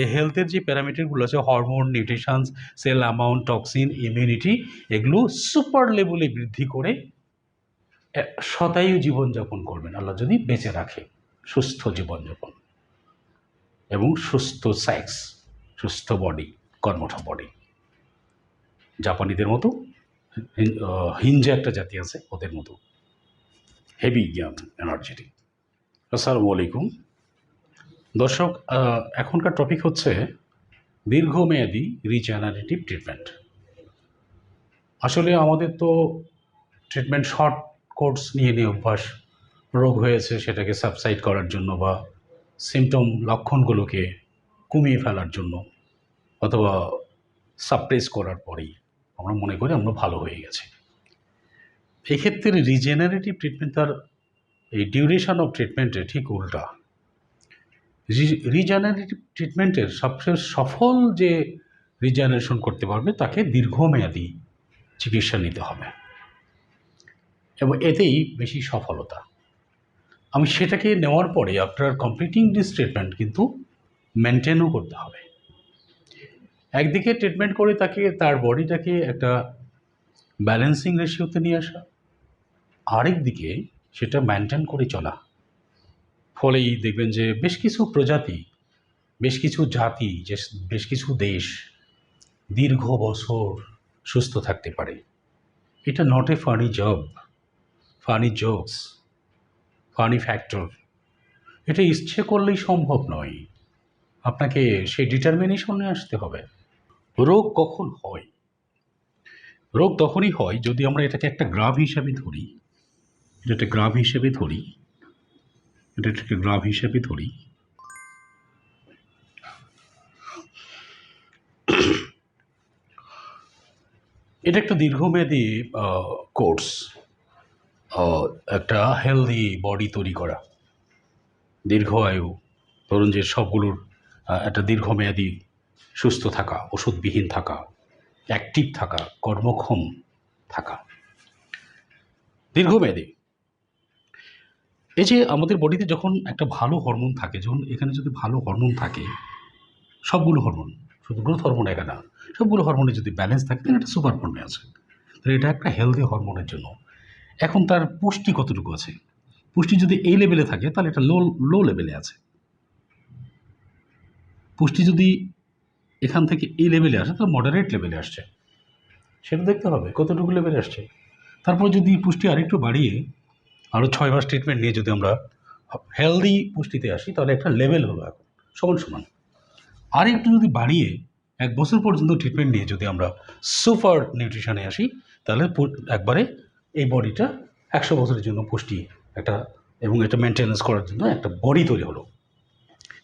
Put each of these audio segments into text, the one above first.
এই হেলথের যে প্যারামিটারগুলো আছে hormone nutritions cell amount toxin immunity এগুলো সুপার লেভেলে বৃদ্ধি করে শতায়ু জীবনযাপন করবেন। আল্লাহ যদি বেঁচে রাখে, সুস্থ জীবনযাপন এবং সুস্থ সেক্স সুস্থ বডি কর্মঠ বডি জাপানিদের মতো হিঞ্জা একটা জাতি আছে, ওদের মতো। হেভি জ্ঞান এনার্জেটিক আসসালামু আলাইকুম। দর্শক এখনকার টপিক হচ্ছে দীর্ঘমেয়াদী রিজেনারেটিভ ট্রিটমেন্ট আসলে আমাদের তো ট্রিটমেন্ট শর্ট কোর্স নিয়ে নিয়ে অভ্যাস রোগ হয়েছে, সেটাকে সাবসাইড করার জন্য বা সিমটম লক্ষণগুলোকে কমিয়ে ফেলার জন্য অথবা সাপ্রেস করার পরেই আমরা মনে করি আমরা ভালো হয়ে গেছি। এক্ষেত্রে রিজেনারেটিভ ট্রিটমেন্ট তার এই ডিউরেশন অফ ট্রিটমেন্টের ঠিক উল্টা। রিজেনারেটিভ ট্রিটমেন্টের সবচেয়ে সফল যে রিজেনারেশন করতে পারবে, তাকে দীর্ঘমেয়াদী চিকিৎসা নিতে হবে। এবং এতেই বেশি সফলতা। আমি সেটাকে নেওয়ার পরে আফটার কমপ্লিটিং দিস ট্রিটমেন্ট কিন্তু মেনটেনও করতে হবে। একদিকে ট্রিটমেন্ট করে তাকে, তার বডিটাকে একটা ব্যালেন্সিং রেশিওতে নিয়ে আসা। আরেক দিকে সেটা মেনটেন করে চলা। ফলেই দেখবেন যে বেশ কিছু প্রজাতি, বেশ কিছু জাতি, যে বেশ কিছু দেশ দীর্ঘ বছর সুস্থ থাকতে পারে। এটা not a funny job funny jokes funny factor এটা ইচ্ছে করলেই সম্ভব নয়। আপনাকে সেই ডিটারমিনেশনে আসতে হবে। রোগ কখন হয়? রোগ তখনই হয় যদি আমরা এটাকে একটা গ্রাফ হিসাবে ধরি। এটা একটা গ্রাফ হিসেবে ধরি। এটা গ্রাফ হিসেবে ধরি। এটা একটা দীর্ঘমেয়াদী কোর্স। একটা হেলদি বডি তৈরি করা। দীর্ঘ আয়ু, ধরুন যে সবগুলোর একটা দীর্ঘমেয়াদী সুস্থ থাকা, ওষুধবিহীন থাকা অ্যাক্টিভ থাকা, কর্মক্ষম থাকা। দীর্ঘমেয়াদী। এই যে আমাদের বডিতে যখন একটা ভালো হরমোন থাকে, যখন এখানে যদি ভালো হরমোন থাকে, সবগুলো হরমোন শুধু গ্রোথ হরমোন একা না, সবগুলো হরমোনে যদি ব্যালেন্স থাকে, তাহলে এটা সুপার হরমোনে আছে। তাহলে এটা একটা হেলদি হরমোনের জন্য। এখন তার পুষ্টি কতটুকু আছে? পুষ্টি যদি এই লেভেলে থাকে, তাহলে এটা লো লো লেভেলে আছে। পুষ্টি যদি এখান থেকে এই লেভেলে আসে, তাহলে মডারেট লেভেলে আসছে। সেটা দেখতে হবে কতটুকু লেভেলে আসছে। তারপর যদি পুষ্টি আরেকটু বাড়িয়ে আরও ছয় মাস ট্রিটমেন্ট নিয়ে যদি আমরা হেলদি পুষ্টিতে আসি, তাহলে একটা লেভেল হলো এখন, সমান সমান। আর একটু যদি বাড়িয়ে এক বছর পর্যন্ত ট্রিটমেন্ট নিয়ে যদি আমরা সুপার নিউট্রিশনে আসি, তাহলে একবারে এই বডিটা একশো বছরের জন্য পুষ্টি একটা এবং এটা মেনটেন্যান্স করার জন্য একটা বডি তৈরি হলো।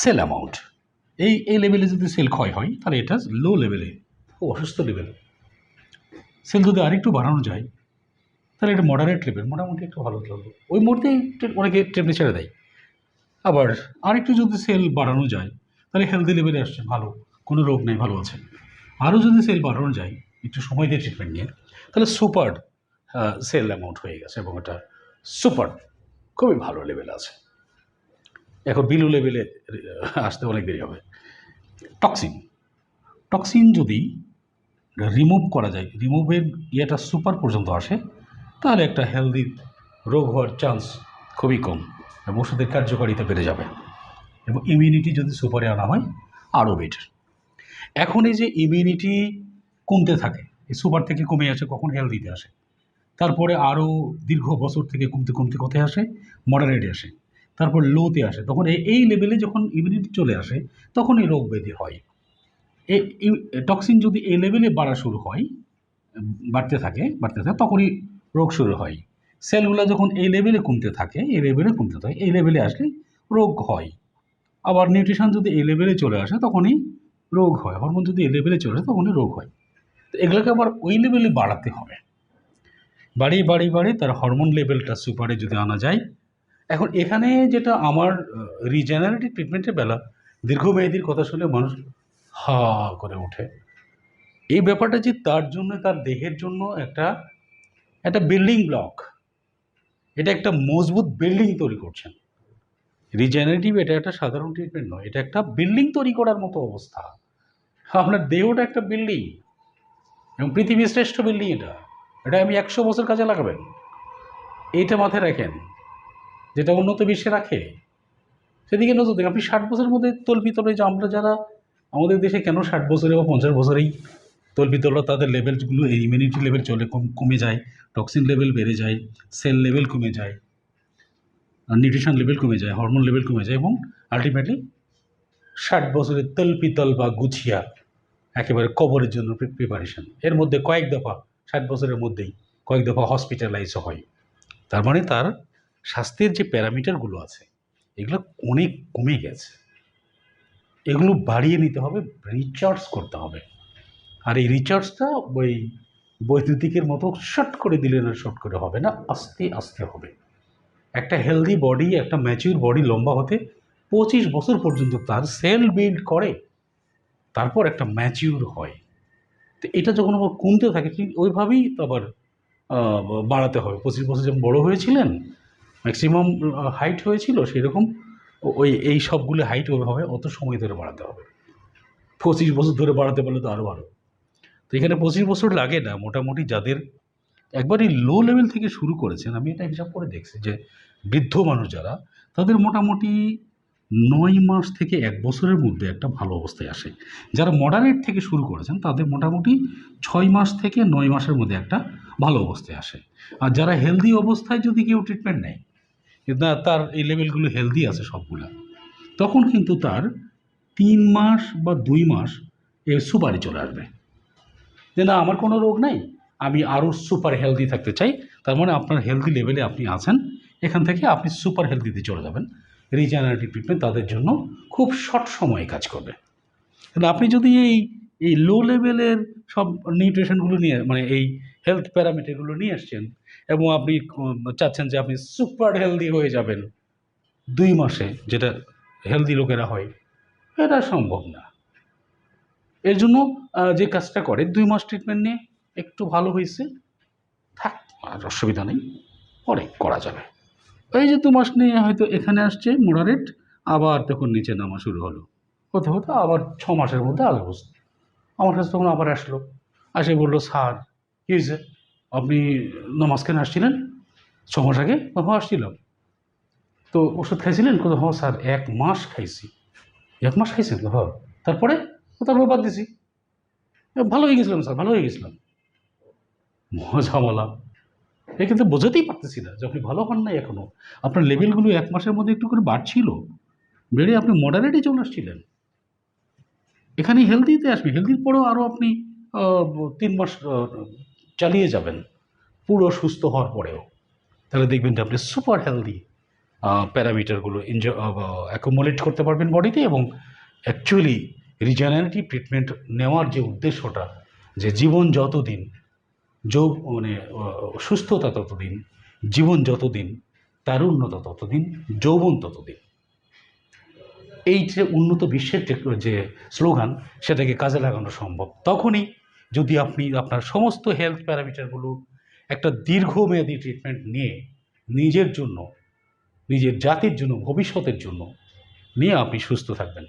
সেল অ্যামাউন্ট এই এই লেভেলে যদি সেল ক্ষয় হয়, তাহলে এটা লো লেভেলে খুব অসুস্থ লেভেল সেল যদি আরেকটু বাড়ানো যায় তাহলে এটা মডারেট ট্রিপের মোটামুটি একটু ভালো লাগবে ওই মুহূর্তেই অনেকে টেপলে ছেড়ে দেয়। আবার আরেকটু যদি সেল বাড়ানো যায়, তাহলে হেলদি লেভেলে আসছে, ভালো, কোনো রোগ নেই, ভালো আছে। আরও যদি সেল বাড়ানো যায়, একটু সময় দিয়ে ট্রিটমেন্ট নিয়ে, তাহলে সুপার সেল অ্যামাউন্ট হয়ে গেছে এবং এটা সুপার খুবই ভালো লেভেলে আছে। এখন বিলু লেভেলে আসতে অনেক দেরি হবে। টক্সিন টক্সিন যদি রিমুভ করা যায় রিমুভের ইয়েটা সুপার পর্যন্ত আসে তাহলে একটা হেলদি রোগ হওয়ার চান্স খুবই কম এবং ওষুধের কার্যকারিতা বেড়ে যাবে এবং ইমিউনিটি যদি সুপারে আনা হয় আরও বেটার এখন এই যে ইমিউনিটি কমতে থাকে, এই সুপার থেকে কমে আসে, কখন হেলদিতে আসে? তারপরে আরও দীর্ঘ বছর থেকে কমতে কমতে কোথায় আসে? মডারেটে আসে। তারপর লোতে আসে। তখন এই- লেভেলে যখন ইমিউনিটি চলে আসে, তখন এই রোগ ব্যাধি হয় এই টক্সিন যদি এই লেভেলে বাড়া শুরু হয়, বাড়তে থাকে বাড়তে থাকে, তখনই রোগ শুরু হয়। সেলগুলো যখন এই লেভেলে কমতে থাকে, এই লেভেলে কমতে থাকে, এই লেভেলে আসলে রোগ হয়। আবার নিউট্রিশন যদি এই লেভেলে চলে আসে, তখনই রোগ হয়। হরমোন যদি এই লেভেলে চলে আসে, তখনই রোগ হয়। তো এগুলোকে আবার ওই লেভেলে বাড়াতে হবে। বাড়িয়ে বাড়িয়ে বাড়িয়ে তার হরমোন লেভেলটা সুপারে যদি আনা যায়, এখন এখানে যেটা আমার রিজেনারেটিভ ট্রিটমেন্টের বেলা দীর্ঘমেয়াদীর কথা শুনে মানুষ হা করে ওঠে। এই ব্যাপারটা যে তার জন্য, তার দেহের জন্য একটা একটা বিল্ডিং ব্লক এটা একটা মজবুত বিল্ডিং তৈরি করছেন। রিজেনারেটিভ এটা একটা সাধারণ ট্রিটমেন্ট নয়, এটা একটা বিল্ডিং তৈরি করার মতো অবস্থা। আপনার দেহটা একটা বিল্ডিং এবং পৃথিবীর শ্রেষ্ঠ বিল্ডিং এটা। এটা আমি একশো বছর কাজে লাগাবেন। এইটা মাথায় রাখেন, যেটা উন্নত বিশ্বে রাখে। সেদিকে নজর দিন, আপনি ষাট বছরের মধ্যে তল্পিতলে যে আমরা যারা আমাদের দেশে কেন ষাট বছরে বা পঞ্চাশ বছরেই তল্পিতল তাদের লেভেলগুলো ইমিউনিটি লেভেল চলে, কম যায় টক্সিন লেভেল বেড়ে যায় সেল লেভেল কমে যায় নিউট্রিশন লেভেল কমে যায় হরমোন লেভেল কমে যায়, এবং আলটিমেটলি ষাট বছরের তেল পিতল বা গুছিয়া, একেবারে কবরের জন্য প্রিপারেশন এর মধ্যে কয়েক দফা, ষাট বছরের মধ্যেই কয়েক দফা হসপিটালাইজ হয়। তার মানে তার স্বাস্থ্যের যে প্যারামিটারগুলো আছে, এগুলো অনেক কমে গেছে। এগুলো বাড়িয়ে নিতে হবে রিচার্জ করতে হবে। আর এই রিচার্জটা ওই বৈদ্যুতিকের মতো শর্ট করে দিলে না শর্ট করে হবে না, আস্তে আস্তে হবে। একটা হেলদি বডি একটা ম্যাচিউর বডি লম্বা হতে পঁচিশ বছর পর্যন্ত তার সেল বিল্ড করে, তারপর একটা ম্যাচিউর হয়। তো এটা যখন আবার কমতে থাকে, ঠিক ওইভাবেই তো আবার বাড়াতে হবে। পঁচিশ বছর যেমন বড়ো হয়েছিলেন ম্যাক্সিমাম হাইট হয়েছিল সেরকম ওই, এই সবগুলো হাইট ওইভাবে অত সময় ধরে বাড়াতে হবে। পঁচিশ বছর ধরে বাড়াতে পারলে তো আরও ভালো তো এখানে পঁচিশ বছর লাগে না, মোটামুটি যাদের একবারই লো লেভেল থেকে শুরু করেছেন, আমি এটা হিসাব করে দেখছি যে বৃদ্ধ মানুষ যারা, তাদের মোটামুটি নয় মাস থেকে এক বছরের মধ্যে একটা ভালো অবস্থায় আসে। যারা মডারেট থেকে শুরু করেছেন, তাদের মোটামুটি ছয় মাস থেকে নয় মাসের মধ্যে একটা ভালো অবস্থায় আসে। আর যারা হেলদি অবস্থায় যদি কেউ ট্রিটমেন্ট নেয় না, তার এই লেভেলগুলো হেলদি আছে সবগুলা, তখন কিন্তু তার তিন মাস বা দুই মাস এ সুপারি চলে আসবে। যে না, আমার কোনো রোগ নাই, আমি আরও সুপার হেলদি থাকতে চাই। তার মানে আপনার হেলদি লেভেলে আপনি আছেন, এখান থেকে আপনি সুপার হেলদিতে চলে যাবেন। রিজেনারেটিভ ট্রিটমেন্ট তাদের জন্য খুব শর্ট সময়ে কাজ করবে। কিন্তু আপনি যদি এই এই লো লেভেলের সব নিউট্রিশনগুলো নিয়ে মানে এই হেলথ প্যারামিটারগুলো নিয়ে আসছেন এবং আপনি চাচ্ছেন যে আপনি সুপার হেলদি হয়ে যাবেন, দুই মাসে যেটা হেলদি লোকেরা হয়, এটা সম্ভব না। এর জন্য যে কাজটা করে, দুই মাস ট্রিটমেন্ট নিয়ে একটু ভালো হয়েছে, থাক, আর অসুবিধা নেই, পরে করা যাবে। এই যে দু মাস নিয়ে হয়তো এখানে আসছে মোডারেট আবার তখন নিচে নামা শুরু হলো। হতে হতে আবার ছ মাসের মধ্যে আলো বসতো আমার কাছে তখন আবার আসলো, আসে বলল, স্যার, কী হয়েছে? আপনি নমাজ কেন আসছিলেন? ছ মাস আগে হ্যাঁ আসছিলাম? তো ওষুধ খাইছিলেন? কোথাও হ্যাঁ স্যার, এক মাস খাইছি। এক মাস খাইছেন? হ্যাঁ তারপরে? তারপর বাদ দিছি। ভালো হয়ে গেছিলাম স্যার ভালো হয়ে গেছিলাম। এ কিন্তু বোঝাতেই পারতেছি না যে আপনি ভালো হন নাই এখনও আপনার লেভেলগুলো এক মাসের মধ্যে একটু করে বাড়ছিল। বেড়ে আপনি মডারেটে চলে আসছিলেন। এখানে হেলদিতে আসবে। হেলদির পরেও আরও আপনি তিন মাস চালিয়ে যাবেন। পুরো সুস্থ হওয়ার পরেও। তাহলে দেখবেন যে আপনি সুপার হেলদি প্যারামিটারগুলো এনজয় অ্যাকোমোলেট করতে পারবেন বডিতে এবং অ্যাকচুয়ালি রিজেনারেটিভ ট্রিটমেন্ট নেওয়ার যে উদ্দেশ্যটা, যে জীবন যতদিন যৌ মানে সুস্থতা ততদিন, জীবন যতদিন, তারুণ্যতা ততদিন, যৌবন ততদিন। এই যে উন্নত বিশ্বের যে স্লোগান, সেটাকে কাজে লাগানো সম্ভব। তখনই যদি আপনি আপনার সমস্ত হেলথ প্যারামিটারগুলো একটা দীর্ঘমেয়াদী ট্রিটমেন্ট নিয়ে নিজের জন্য, নিজের জাতির জন্য, ভবিষ্যতের জন্য, নিয়ে আপনি সুস্থ থাকবেন।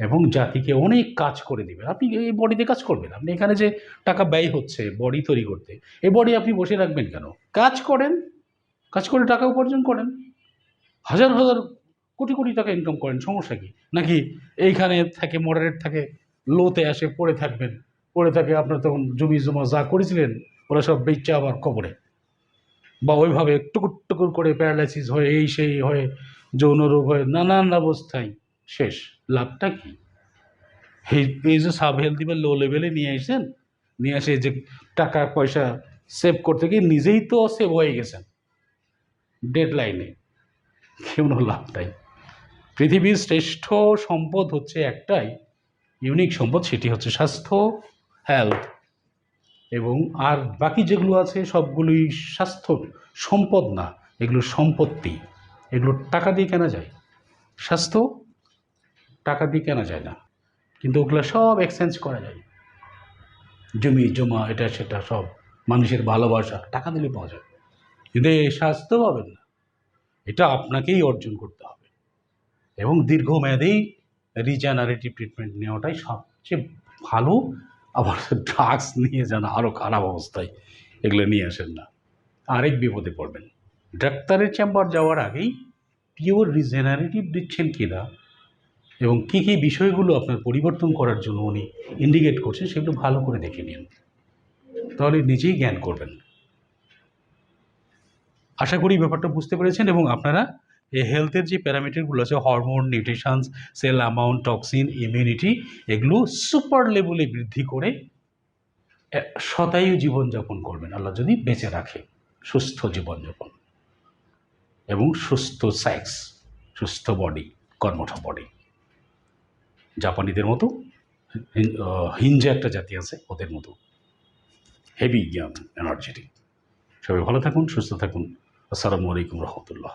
এবং জাতিকে অনেক কাজ করে দেবেন। আপনি এই বডিতে কাজ করবেন। আপনি এখানে যে টাকা ব্যয় হচ্ছে বডি তৈরি করতে, এই বডি আপনি বসে রাখবেন কেন? কাজ করেন, কাজ করে টাকা উপার্জন করেন। হাজার হাজার কোটি কোটি টাকা ইনকাম করেন, সমস্যা কি? নাকি এইখানে থাকে, মডারেট থাকে, লোতে আসে, পড়ে থাকবেন। পড়ে থাকে, আপনার তখন জমি জমা যা করেছিলেন, ওরা সব বেচে আবার কবরে। বা ওইভাবে টুকুর টুকুর করে প্যারালাইসিস হয়ে, এই সেই হয়ে, যৌন রোগ হয়ে, নানান অবস্থায়। শেষ। লাভটা কি? এই যে সাব হেলদি বা লো লেভেলে নিয়ে আসেন, নিয়ে আসে যে টাকা, পয়সা সেভ করতে গিয়ে নিজেই তো সেভ হয়ে গেছেন। ডেড লাইনে কোনো লাভ নাই পৃথিবীর শ্রেষ্ঠ সম্পদ হচ্ছে একটাই ইউনিক সম্পদ সেটি হচ্ছে স্বাস্থ্য হেলথ এবং আর বাকি যেগুলো আছে সবগুলোই স্বাস্থ্য, সম্পদ না। এগুলো সম্পত্তি। এগুলো টাকা দিয়ে কেনা যায়। স্বাস্থ্য টাকা দিয়ে কেনা যায় না? কিন্তু ওগুলো সব এক্সচেঞ্জ করা যায়। জমি, জমা, এটা, সেটা সব মানুষের ভালোবাসা, টাকা দিলে পাওয়া যায়। কিন্তু এই স্বাস্থ্য পাবেন না। এটা আপনাকেই অর্জন করতে হবে। এবং দীর্ঘমেয়াদেই রিজেনারেটিভ ট্রিটমেন্ট নেওয়াটাই সবচেয়ে ভালো। আবার ড্রাগস নিয়ে যেন আরও খারাপ অবস্থায় এগুলো নিয়ে আসেন না। আরেক বিপদে পড়বেন। ডাক্তারের চেম্বার যাওয়ার আগেই পিওর রিজেনারেটিভ দিচ্ছেন কিনা এবং কী কী বিষয়গুলো আপনার পরিবর্তন করার জন্য উনি ইন্ডিকেট করছেন সেগুলো ভালো করে দেখে নিন। তাহলে নিজেই জ্ঞান করবেন। আশা করি ব্যাপারটা বুঝতে পেরেছেন এবং আপনারা এই হেলথের যে প্যারামিটারগুলো আছে hormone nutritions cell amount toxin immunity এগুলো সুপার লেভেলে বৃদ্ধি করে শতায়ু জীবনযাপন করবেন। আল্লাহ যদি বেঁচে রাখে, সুস্থ জীবনযাপন। এবং সুস্থ সেক্স সুস্থ বডি কর্মঠ বডি জাপানিদের মতো হিঞ্জা একটা জাতি আছে, ওদের মতো। হেভি এনার্জেটিক সবাই ভালো থাকুন, সুস্থ থাকুন। আসসালামু আলাইকুম রহমতুল্লাহ।